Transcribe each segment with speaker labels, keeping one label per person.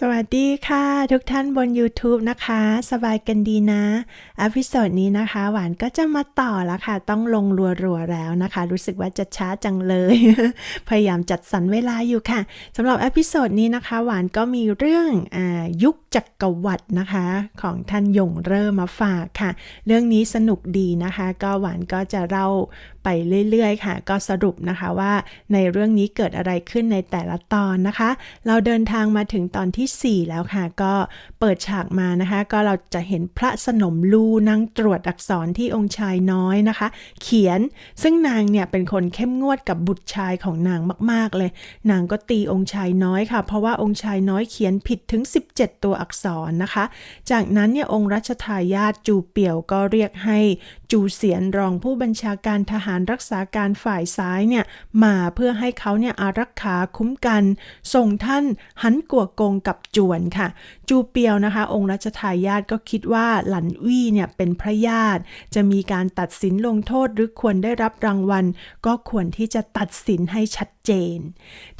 Speaker 1: สวัสดีค่ะ ทุกท่านบน YouTube นะคะ สบายกันดีนะอพิโซดนี้นะคะ หวานก็จะมาต่อแล้วค่ะ ต้องลงรัวๆแล้วนะคะ รู้สึกว่าจะช้าจังเลย พยายามจัดสรรเวลาอยู่ค่ะสำหรับอพิโซดนี้นะคะ หวานก็มีเรื่องอยุคจักรวรรดินะคะ ของท่านยงเริ่มมาฝากค่ะ เรื่องนี้สนุกดีนะคะ ก็หวานก็จะเล่า ไปเรื่อยๆ ค่ะ ก็สรุปนะคะว่าในเรื่องนี้เกิดอะไรขึ้นในแต่ละตอนนะคะ เราเดินทางมาถึงตอนที่ 4 แล้วค่ะ ก็เปิดฉากมานะคะ ก็เราจะเห็นพระสนมลูนั่งตรวจอักษรที่องค์ชายน้อยนะคะ เขียนซึ่งนางเนี่ยเป็นคนเข้มงวดกับบุตรชายของนางมากๆเลย นางก็ตีองค์ชายน้อยค่ะ เพราะว่าองค์ชายน้อยเขียนผิดถึง 17 ตัวอักษรนะคะ จากนั้นเนี่ยองค์รัชทายาทจูเปี่ยวก็เรียกให้จูเสียนรองผู้บัญชาการทหารรักษาการฝ่ายซ้ายเนี่ยมาเพื่อให้เขาเนี่ยอารักขาคุ้มกัน ส่งท่านหันกัวกงกับจวนค่ะ จูเปียวนะคะ องค์รัชทายาทก็คิดว่าหลันวี่เนี่ยเป็นพระญาติ จะมีการตัดสินลงโทษหรือควรได้รับรางวัล ก็ควรที่จะตัดสินให้ชัดเจน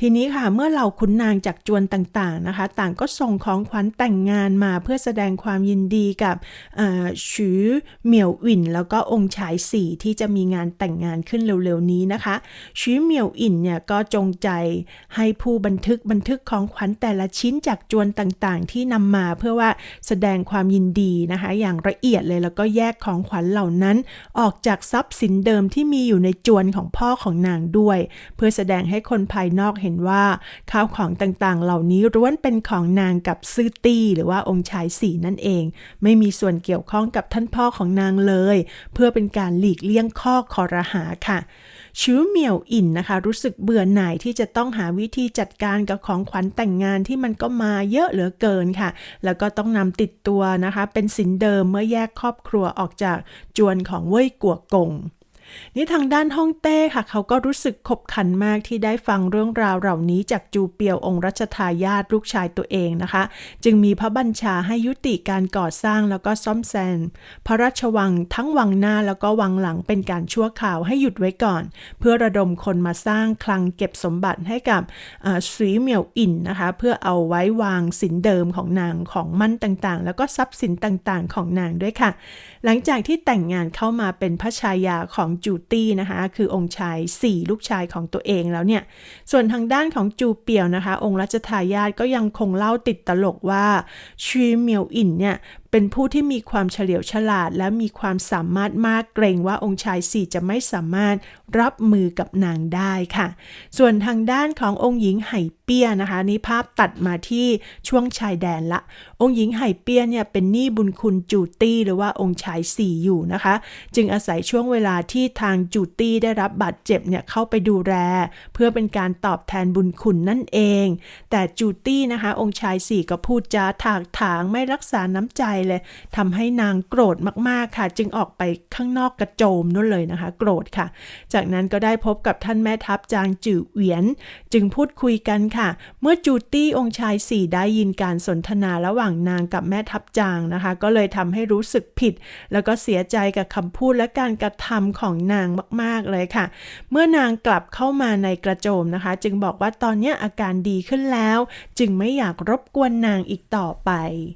Speaker 1: ทีนี้ค่ะเมื่อเหล่าขุนนางจากจวนต่างๆนะคะ ต่างก็ส่งของขวัญแต่งงานมาเพื่อแสดงความยินดีกับชือเหมียวอิ่นแล้วก็องค์ชายสี่ที่จะมีงานแต่งงานขึ้นเร็วๆนี้นะคะชือเหมียวอินเนี่ยก็จงใจให้ผู้บันทึกบันทึกของขวัญแต่ละชิ้นจากจวนต่างๆ ที่นำมาเพื่อว่าแสดงความยินดีนะคะ อย่างละเอียดเลยแล้วก็แยกของขวัญเหล่านั้น ออกจากทรัพย์สินเดิมที่มีอยู่ในจวนของพ่อของนางด้วย เพื่อแสดงให้คนภายนอกเห็นว่าข้าวของต่างๆ เหล่านี้ล้วนเป็นของนางกับซื่อตี้ หรือว่าองค์ชายสี่นั่นเอง ไม่มีส่วนเกี่ยวข้องกับท่านพ่อของนางเลย เพื่อเป็นการหลีกเลี่ยงข้อคอรหาค่ะชิวเหมียวอินนะคะ รู้สึกเบื่อหน่ายที่จะต้องหาวิธีจัดการกับของขวัญแต่งงานที่มันก็มาเยอะเหลือเกินค่ะ แล้วก็ต้องนำติดตัวนะคะ เป็นสินเดิมเมื่อแยกครอบครัวออกจากจวนของเว่ยกัวกง นี่ทางด้านฮ่องเต้ค่ะ เขาก็รู้สึกขบขันมากที่ได้ฟังเรื่องราวเหล่านี้จากจูเปียวองค์รัชทายาทลูกชายตัวเองนะคะ จึงมีพระบัญชาให้ยุติการก่อสร้างแล้วก็ซ่อมแซมพระราชวังทั้งวังหน้าแล้วก็วังหลังเป็นการชั่วข่าวให้หยุดไว้ก่อน เพื่อระดมคนมาสร้างคลังเก็บสมบัติให้กับสีเหมียวอินนะคะ เพื่อเอาไว้วางสินเดิมของนางของมั่นต่างๆ แล้วก็ทรัพย์สินต่างๆ ของนางด้วยค่ะ หลังจากที่แต่งงานเข้ามาเป็นพระชายาของจูตี้นะคะ คือองค์ชาย 4 ลูกชายของตัวเองแล้วเนี่ย ส่วนทางด้านของจูเปียวนะคะ องค์รัชทายาทก็ยังคงเล่าติดตลกว่าชีเมียวอินเนี่ยเป็นผู้ที่มีความเฉลียวฉลาด และมีความสามารถมากเกรงว่าองค์ชายสี่จะไม่สามารถรับมือกับนางได้ค่ะ ส่วนทางด้านขององค์หญิงไห่เปี้ยนะคะนี่ภาพตัดมาที่ช่วงชายแดนละ องค์หญิงไห่เปี้ยเนี่ยเป็นหนี้บุญคุณจูตี้หรือว่าองค์ชายสี่อยู่นะคะ จึงอาศัยช่วงเวลาที่ทางจูตี้ได้รับบาดเจ็บเนี่ยเข้าไปดูแลเพื่อเป็นการตอบแทนบุญคุณนั่นเอง แต่จูตี้นะคะ องค์ชายสี่ก็พูดจาถากถางไม่รักษาน้ำใจเลยทำให้นางโกรธมากๆค่ะ จึงออกไปข้างนอกกระโจมนู่นเลยนะคะ โกรธค่ะ จากนั้นก็ได้พบกับท่านแม่ทัพจางจื่อเหวียน จึงพูดคุยกันค่ะ เมื่อจูตี้องค์ชายสี่ได้ยินการสนทนาระหว่างนางกับแม่ทัพจางนะคะ ก็เลยทำให้รู้สึกผิด แล้วก็เสียใจกับคำพูดและการกระทำของนางมากๆเลยค่ะ เมื่อนางกลับเข้ามาในกระโจมนะคะ จึงบอกว่าตอนนี้อาการดีขึ้นแล้ว จึงไม่อยากรบกวนนางอีกต่อไป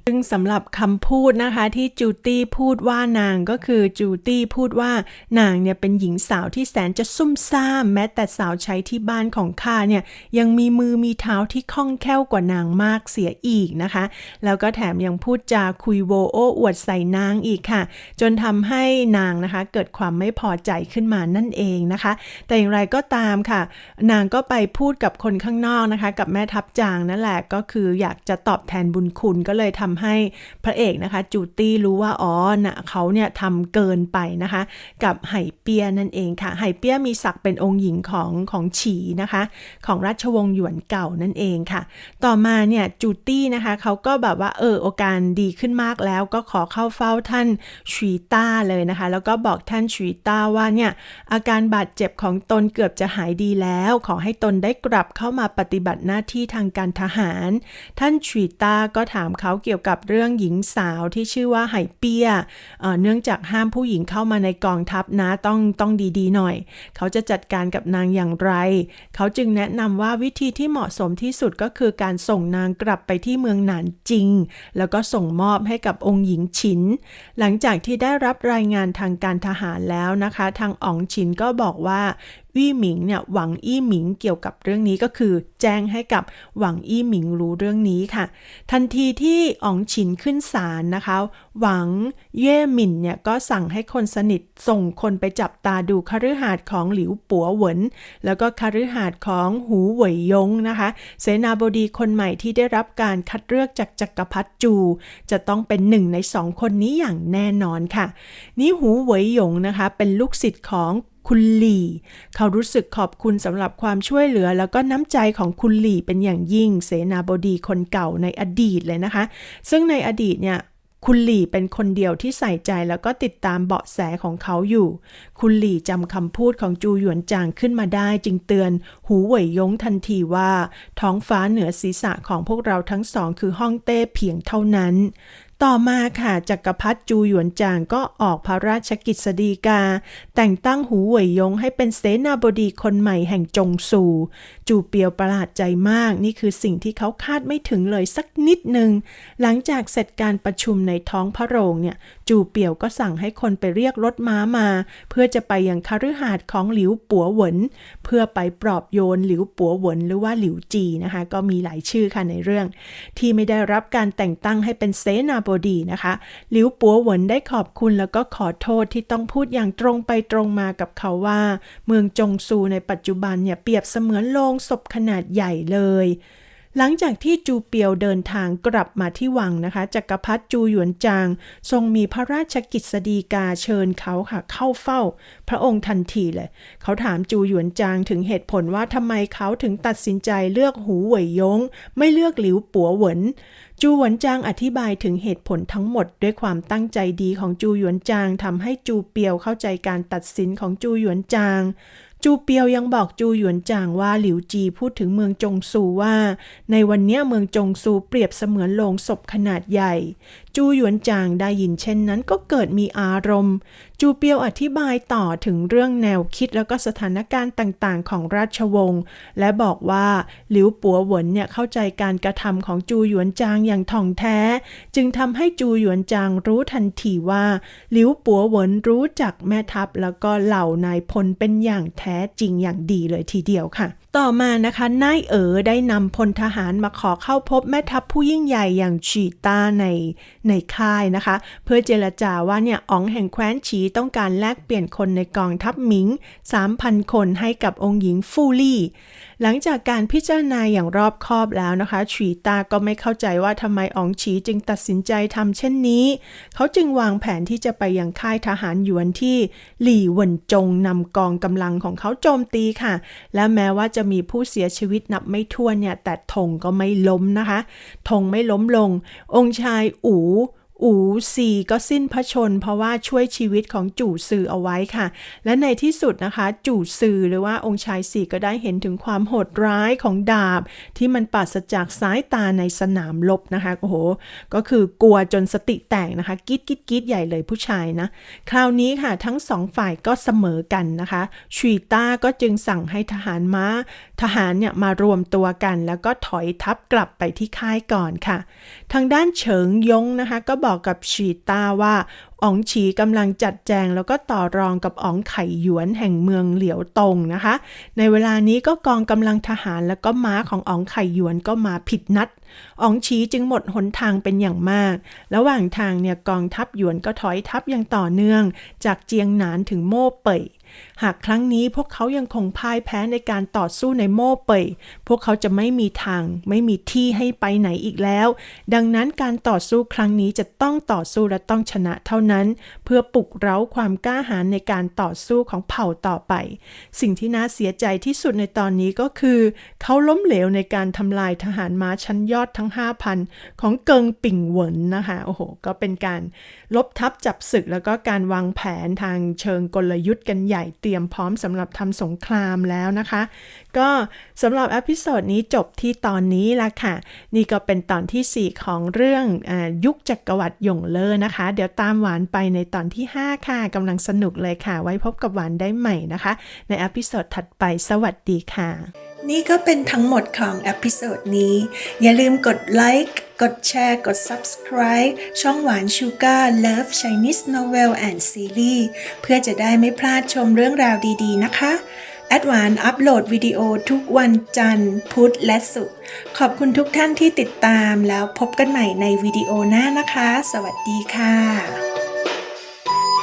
Speaker 1: ซึ่งสำหรับคำพูดพูดนะคะที่จูตี้พูดว่านางก็คือจูตี้พูดว่านางเนี่ยเป็นหญิงสาวที่แสนจะซุ่มซ่ามแม้แต่สาวใช้ที่บ้านของข้าเนี่ยยังมีมือมีเท้าที่คล่องแคล่วกว่านางมากเสียอีกนะคะ แล้วก็แถมยังพูดจาคุยโวโอ้อวดใส่นางอีกค่ะ จนทำให้นางนะคะเกิดความไม่พอใจขึ้นมานั่นเองนะคะ แต่อย่างไรก็ตามค่ะ นางก็ไปพูดกับคนข้างนอกนะคะ กับแม่ทัพจางนั่นแหละก็คืออยากจะตอบแทนบุญคุณก็เลยทำให้พระเอกนะคะ จูตี้รู้ว่าอ๋อนะเขาเนี่ยทำเกินไปนะคะ กับไห่เปียนั่นเองค่ะไห่เปียมีศักดิ์เป็นองค์หญิงของของฉีนะคะ ของราชวงศ์หยวนเก่านั่นเองค่ะ ต่อมาเนี่ยจูตี้นะคะเขาก็แบบว่าเออโอาการดีขึ้นมากแล้วก็ขอเข้าเฝ้าท่านชีต้าเลยนะคะ แล้วก็บอกท่านชีต้าว่าเนี่ยอาการบาดเจ็บของตนเกือบจะหายดีแล้ว ขอให้ตนได้กลับเข้ามาปฏิบัติหน้าที่ทางการทหาร ท่านชีต้าก็ถามเขาเกี่ยวกับเรื่องหญิงสาาวที่ชื่อว่าไหเปียเนื่องจากห้ามผู้หญิงเข้ามาในกองทัพนะต้องต้องดีๆหน่อย เขาจะจัดการกับนางอย่างไร เขาจึงแนะนำว่าวิธีที่เหมาะสมที่สุดก็คือการส่งนางกลับไปที่เมืองหนานจริง แล้วก็ส่งมอบให้กับองค์หญิงฉิน หลังจากที่ได้รับรายงานทางการทหารแล้วนะคะ ทางอ๋องฉินก็บอกว่า วี่หมิงเนี่ยหวังอี้หมิงเกี่ยวกับเรื่องนี้ก็คือ แจ้งให้กับหวังอี้หมิงรู้เรื่องนี้ค่ะ ทันทีที่อ๋องฉินขึ้นศาลนะคะ หวังเย่หมินเนี่ยก็สั่งให้คนสนิทส่งคนไปจับตาดูคฤหาสน์ของหลิวปัวเหวินแล้วก็คฤหาสน์ของหูเหวยยงนะคะ เสนาบดีคนใหม่ที่ได้รับการคัดเลือกจากจักรพรรดิจู จะต้องเป็นหนึ่งในสองคนนี้อย่างแน่นอนค่ะ นี่หูเหวยยงนะคะ เป็นลูกศิษย์ของ คุณหลี่ เขารู้สึกขอบคุณสำหรับความช่วยเหลือ แล้วก็น้ำใจของคุณหลี่เป็นอย่างยิ่ง เสนาบดีคนเก่าในอดีตเลยนะคะ ซึ่งในอดีตเนี่ยคุณหลี่เป็นคนเดียวที่ใส่ใจแล้วก็ติดตามเบาะแสของเขาอยู่ คุณหลี่จำคำพูดของจูหยวนจางขึ้นมาได้ จึงเตือน หูเหวยยงทันทีว่า ท้องฟ้าเหนือศีรษะของพวกเราทั้งสองคือห้องเต้เพียงเท่านั้น ต่อมาค่ะจักรพรรดิจูหยวนจางก็ออกพระราชกิจสดีกา แต่งตั้งหูเหวยยงให้เป็นเสนาบดีคนใหม่แห่งจงซูจูเปียวประหลาดใจมาก นี่คือสิ่งที่เขาคาดไม่ถึงเลยสักนิดหนึ่งหลังจากเสร็จการประชุมในท้องพระโรงเนี่ย จูเปียวก็สั่งให้คนไปเรียกรถม้ามา เพื่อจะไปยังคฤหาสน์ของหลิวปัวเหวินเพื่อไปปลอบโยนหลิวปัวเหวินหรือว่าหลิวจีนะคะ ก็มีหลายชื่อค่ะในเรื่อง ที่ไม่ได้รับการแต่งตั้งให้เป็นเสนาบดีนะคะ หลิวปัวเหวินได้ขอบคุณแล้วก็ขอโทษที่ต้องพูดอย่างตรงไปตรงมากับเขาว่า เมืองจงซูในปัจจุบันเนี่ยเปรียบเสมือนโลงศพขนาดใหญ่เลย หลังจากที่จูเปียวเดินทางกลับมาที่วังนะคะจักรพรรดิจูหยวนจาง ทรงมีพระราชกิจสดีกาเชิญเขาค่ะเข้าเฝ้า พระองค์ทันทีเลย เขาถามจูหยวนจางถึงเหตุผลว่าทำไมเขาถึงตัดสินใจเลือกหูเหวยยง ไม่เลือกหลิวปัวเหวินจูหยวนจางอธิบายถึงเหตุผลทั้งหมด ด้วยความตั้งใจดีของจูหยวนจางทำให้จูเปียวเข้าใจการตัดสินของจูหยวนจาง จูเปียวยังบอกจูหยวนจางว่าหลิวจีพูดถึงเมืองจงซูว่า ในวันนี้เมืองจงซูเปรียบเสมือนโลงศพขนาดใหญ่จูหยวนจางได้ยินเช่นนั้นก็เกิดมีอารมณ์ จูเปียวอธิบายต่อถึงเรื่องแนวคิดแล้วก็สถานการณ์ต่างๆ ของราชวงศ์ และบอกว่าหลิวปัวเหวินเนี่ยเข้าใจการกระทำของจูหยวนจางอย่างถ่องแท้ จึงทำให้จูหยวนจางรู้ทันทีว่าหลิวปัวเหวินรู้จักแม่ทัพแล้วก็เหล่านายพลเป็นอย่างแท้จริงอย่างดีเลยทีเดียวค่ะ ต่อมานะคะนายเอ๋อได้นำพลทหารมาขอเข้าพบแม่ทัพผู้ยิ่งใหญ่อย่างฉีต้าในในค่ายนะคะ เพื่อเจรจาว่าเนี่ยอ๋องแห่งแคว้นฉีต้องการแลกเปลี่ยนคนในกองทัพหมิง 3,000 คนให้กับองค์หญิงฟูลี่ หลังจากการพิจารณาอย่างรอบคอบแล้วนะคะฉีตาก็ไม่เข้าใจว่าทำไมอ๋องฉีจึงตัดสินใจทำเช่นนี้ เขาจึงวางแผนที่จะไปยังค่ายทหารหยวนที่หลี่เหวินจงนำกองกำลังของเขาโจมตีค่ะ และแม้ว่าจะมีผู้เสียชีวิตนับไม่ถ้วนเนี่ยแต่ธงก็ไม่ล้มนะคะธงไม่ล้มลง องค์ชายอู๋ อูซีก็สิ้นพระชน เพราะว่าช่วยชีวิตของจู่ซือเอาไว้ค่ะ และในที่สุดนะคะ จู่ซือหรือว่าองค์ชายสี่ก็ได้เห็นถึงความโหดร้ายของดาบ ที่มันปราศจากสายตาในสนามรบนะคะโอ้โหก็คือกลัวจนสติแตกนะคะกรีดกรีดกรีดใหญ่เลยผู้ชายนะ คราวนี้ค่ะทั้งสองฝ่ายก็เสมอกันนะคะชีต้าก็จึงสั่งให้ทหารม้า ทหารเนี่ยมารวมตัวกัน แล้วก็ถอยทัพกลับไปที่ค่ายก่อนค่ะ ทางด้านเฉิงยงนะคะก็บอกอกับชีต้าว่า อ๋องฉีกำลังจัดแจงแล้วก็ต่อรองกับอ๋องไข่หยวนแห่งเมืองเหลียวตงนะคะ ในเวลานี้ก็กองกำลังทหารแล้วก็ม้าของอ๋องไข่หยวนก็มาผิดนัดอ๋องฉีจึงหมดหนทางเป็นอย่างมาก ระหว่างทางเนี่ยกองทัพหยวนก็ถอยทัพอย่างต่อเนื่อง จากเจียงหนานถึงโม่เป่ยหากครั้งนี้พวกเขายังคงพ่ายแพ้ในการต่อสู้ในโม่เป่ย พวกเขาจะไม่มีทาง ไม่มีที่ให้ไปไหนอีกแล้ว ดังนั้นการต่อสู้ครั้งนี้จะต้องต่อสู้และต้องชนะเท่านั้น เพื่อปลุกเร้าความกล้าหาญในการต่อสู้ของเผ่าต่อไป สิ่งที่น่าเสียใจที่สุดในตอนนี้ก็คือ เขาล้มเหลวในการทำลายทหารม้าชั้นยอดทั้ง 5,000 ของเกิงปิ่งเหวินนะคะโอ้โห ก็เป็นการลบทับจับศึกแล้วก็การวางแผนทางเชิงกลยุทธ์กันใหญ่เตรียมพร้อมสำหรับทำสงครามแล้วนะคะ ก็สำหรับอพิโซดนี้จบที่ตอนนี้ละค่ะ นี่ก็เป็นตอนทีสี่4 ของเรื่องอยุคจักรวรรดิหยงเลอนะคะ เดี๋ยวตามหวานไปในตอนที่ 5 ค่ะกำลังสนุกเลยค่ะ ไว้พบกับหวานได้ใหม่นะคะ ในอพิโซดถัดไปสวัสดีค่ะ
Speaker 2: นี่ก็เป็นทั้งหมดของอพิโซดนี้ อย่าลืมกดไลค์กดแชร์ กด Subscribe ช่องหวานชูการ์ Love Chinese Novel and Series เพื่อจะได้ไม่พลาดชมเรื่องราวดีๆ นะคะแอดวานอัปโหลดวิดีโอทุกวันจันทร์ พุธและศุกร์ขอบคุณทุกท่านที่ติดตามแล้วพบกันใหม่ในวิดีโอหน้านะคะ สวัสดีค่ะ